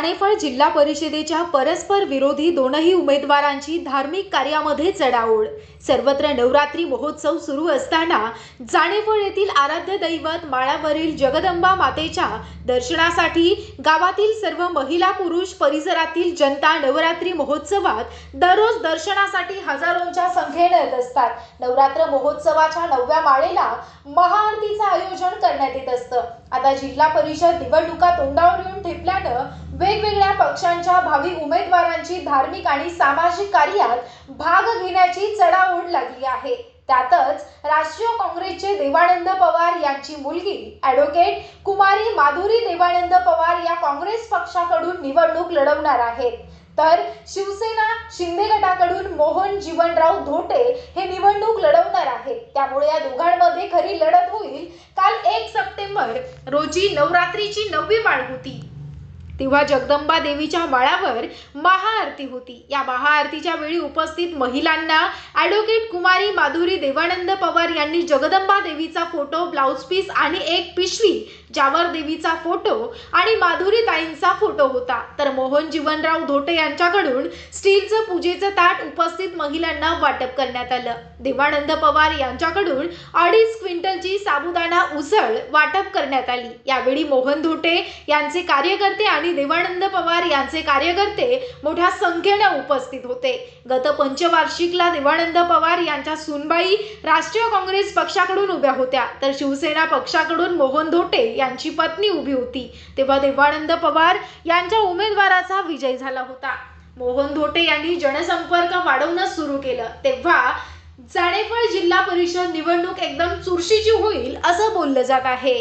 राणेफळ जिल्हा परिषदेच्या परस्पर विरोधी दोनही उमेदवारांची धार्मिक कार्यामध्ये चढाओढ. सर्वत्र नवरात्री महोत्सव सुरू असताना जाणेफळ येथील आराध्य दैवत माळावरील जगदंबा मातेच्या दर्शनासाठी गावातील सर्व महिला पुरुष परिसरातील जनता नवरात्री महोत्सवात दररोज दर्शनासाठी हजारोंच्या संख्येने येत असतात. नवरात्र महोत्सवाच्या नवव्या माळेला महाआरतीचं आयोजन करण्यात येत असतं. आता जिल्हा परिषद निवडणुका तोंडावर येऊन ठेपल्यानं वेगवेगळ्या पक्षांच्या भावी उमेदवारांची धार्मिक आणि सामाजिक कार्यात भाग घेण्याची चढाओढ लागली आहे. त्यातच राष्ट्रीय काँग्रेसचे देवानंद पवार यांची मुलगी ॲडव्होकेट कुमारी माधुरी देवानंद पवार या काँग्रेस पक्षाकडून निवडणूक लढवणार आहेत. तर शिवसेना शिंदे गटाकडून मोहन जीवनराव धोटे हे निवडणूक लढवणार आहेत. त्यामुळे या दोघांमध्ये खरी लढत होईल सप्टेंबर रोजी नवरात्रीची नववी माळ होती. तेव्हा जगदंबा देवीच्या माळावर महाआरती होती. या महाआरतीच्या वेळी उपस्थित महिलांना ॲडव्होकेट कुमारी माधुरी देवानंद पवार यांनी जगदंबा देवीचा फोटो ब्लाउज पीस आणि एक पिशवी ज्यावर देवीचा फोटो आणि माधुरी ताईंचा फोटो होता. तर मोहन जीवनराव धोटे यांच्याकडून स्टीलचं पूजेचं ताट उपस्थित महिलांना वाटप करण्यात आलं. देवानंद पवार यांच्याकडून अडीच क्विंटलची साबुदाणा उसळ वाटप करण्यात आली. यावेळी मोहन धोटे यांचे कार्यकर्ते आणि देवानंद पवार यांचे कार्यकर्ते मोठ्या संख्येने उपस्थित होते. गत पंचवार्षिकला देवानंद पवार यांच्या सुनबाई राष्ट्रीय काँग्रेस पक्षाकडून उभ्या होत्या. तर शिवसेना पक्षाकडून मोहन धोटे यांची पत्नी उभी होती. तेव्हा देवानंद पवार यांच्या उमेदवाराचा विजय झाला होता. मोहन धोटे यांनी जनसंपर्क वाढवणं सुरू केलं. तेव्हा जाणेफळ जिल्हा परिषद निवडणूक एकदम चुरशीची होईल असं बोललं जात आहे.